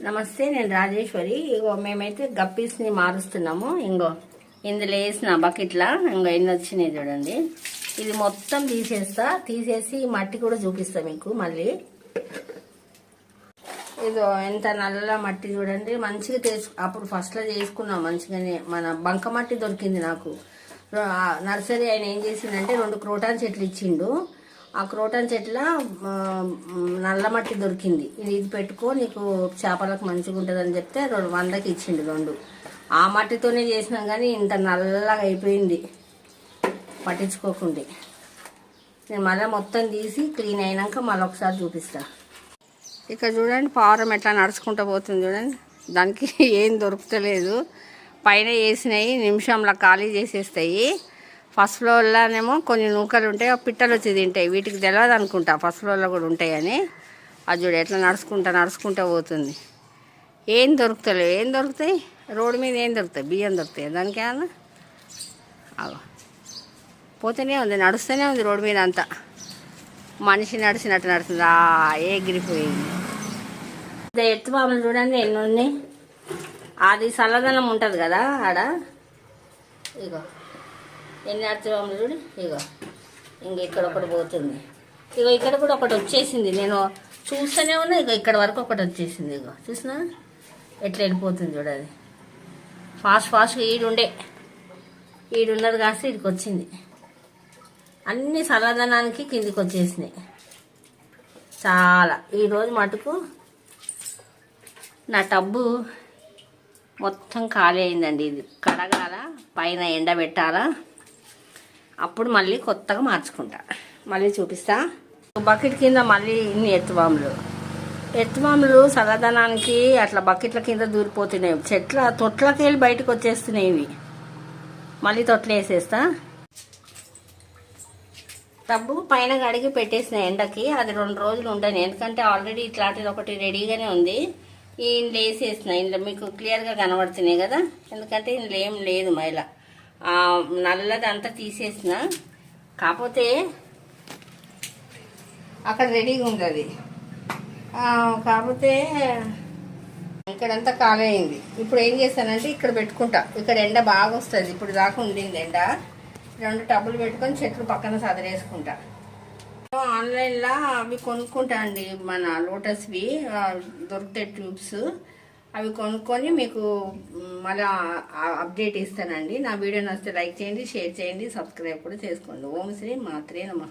నమస్తే నేను రాజేశ్వరి. ఇగో మేమైతే గప్పీస్ని మారుస్తున్నాము. ఇంగో ఇందులో వేసిన బకెట్లా ఇంగో ఎన్ని వచ్చినాయి చూడండి. ఇది మొత్తం తీసేస్తా. తీసేసి మట్టి కూడా చూపిస్తా మీకు మళ్ళీ. ఇదో ఎంత నల్ల మట్టి చూడండి. మంచిగా చేసు అప్పుడు ఫస్ట్లో చేసుకున్నాం మంచిగానే. మన బంక మట్టి దొరికింది నాకు. నర్సరీ ఆయన ఏం చేసిందంటే రెండు క్రోటాన్ చెట్లు ఇచ్చిండు. ఆ క్రోటన్ చెట్ల నల్ల మట్టి దొరికింది. ఇది పెట్టుకో నీకు చేపలకు మంచిగా ఉంటుంది అని చెప్తే రెండు వందకి ఇచ్చిండు రెండు. ఆ మట్టితోనే చేసినాం కానీ ఇంత నల్లగా అయిపోయింది. పట్టించుకోకుండా. నేను మళ్ళీ మొత్తం తీసి క్లీన్ అయినాక మళ్ళీ ఒకసారి చూపిస్తా. ఇక్కడ చూడండి పావురం ఎట్లా నడుచుకుంటూ పోతుంది చూడండి. దానికి ఏం దొరుకుతలేదు. పైన వేసినాయి నిమిషంలో ఖాళీ చేసేస్తాయి. ఫస్ట్ ఫ్లోర్లోనేమో కొన్ని నూకలు ఉంటాయి ఆ పిట్టలు వచ్చి తింటాయి. వీటికి తెలియదు అనుకుంటా ఫస్ట్ ఫ్లోర్లో కూడా ఉంటాయని. అది చూడు ఎట్లా నడుచుకుంటా నడుచుకుంటూ పోతుంది. ఏం దొరుకుతలేవు. ఏం దొరుకుతాయి? రోడ్డు మీద ఏం దొరుకుతాయి? బియ్యం దొరుకుతాయి. దానికేమన్నా అలా అగో పోతూనే ఉంది నడుస్తూనే ఉంది రోడ్డు మీద అంతా. మనిషి నడిచినట్టు నడుస్తుంది. ఆ ఎగిరిపోయింది ఎత్తు బాబులు చూడండి ఎన్ని ఉన్నాయి. అది చల్లదనం ఉంటుంది కదా ఆడ. ఇగో. ఎన్ని ఆడుతున్నాము చూడు? ఇగో ఇంక ఇక్కడ ఒకటి పోతుంది. ఇగో ఇక్కడ కూడా ఒకటి వచ్చేసింది. నేను చూస్తూనే ఉన్నా ఇగో ఇక్కడ వరకు ఒకటి వచ్చేసింది ఇగో. చూసినా? ఎట్లా వెళ్ళిపోతుంది చూడది ఫాస్ట్ ఫాస్ట్గా ఈడుండే. ఈడున్నది కాస్త ఇక్కడికి వచ్చింది అన్ని చల్లదనానికి కిందికి వచ్చేసినాయి. చాలా. ఈరోజు మటుకు నా టబ్బు మొత్తం ఖాళీ అయిందండి. ఇది కడగాల? పైన ఎండబెట్టాలా? అప్పుడు మళ్ళీ కొత్తగా మార్చుకుంటా. మళ్ళీ చూపిస్తా. బకెట్ కింద మళ్ళీ ఇన్ని ఎత్తుబాములు ఎత్తుబాములు చల్లదనానికి అట్లా బకెట్ల కింద దూరిపోతున్నాయి. చెట్ల తొట్లకి వెళ్ళి బయటకు వచ్చేస్తున్నాయి ఇవి. మళ్ళీ తొట్లు వేసేస్తా. డబ్బు పైన కడిగి పెట్టేసిన ఎండకి అది రెండు రోజులు ఉండను. ఎందుకంటే ఆల్రెడీ ఇట్లాంటిది ఒకటి రెడీగానే ఉంది. ఈ వేసేసిన. ఇందులో మీకు క్లియర్గా కనబడుతున్నాయి కదా. ఎందుకంటే ఇందులో ఏం లేదు మైలా నల్లది అంతా తీసేసిన. కాకపోతే అక్కడ రెడీగా ఉంది అది. కాకపోతే ఇక్కడంతా ఖాళీ అయింది ఇప్పుడు ఏం చేస్తానంటే ఇక్కడ పెట్టుకుంటా. ఇక్కడ ఎండ బాగా వస్తుంది. ఇప్పుడు దాకా ఉండింది ఎండ. రెండు టబ్బులు పెట్టుకొని చెట్లు పక్కన సదరేసుకుంటా. ఆన్లైన్లో అవి కొనుక్కుంటా అండి మన లోటస్వి దొరుకుతాయి ట్యూబ్స్. అవి కొనుక్కొని మీకు మళ్ళీ అప్డేట్ ఇస్తానండి. నా వీడియో నచ్చితే లైక్ చేయండి షేర్ చేయండి సబ్స్క్రైబ్ కూడా చేసుకోండి. ఓం శ్రీ మాత్రే నమ.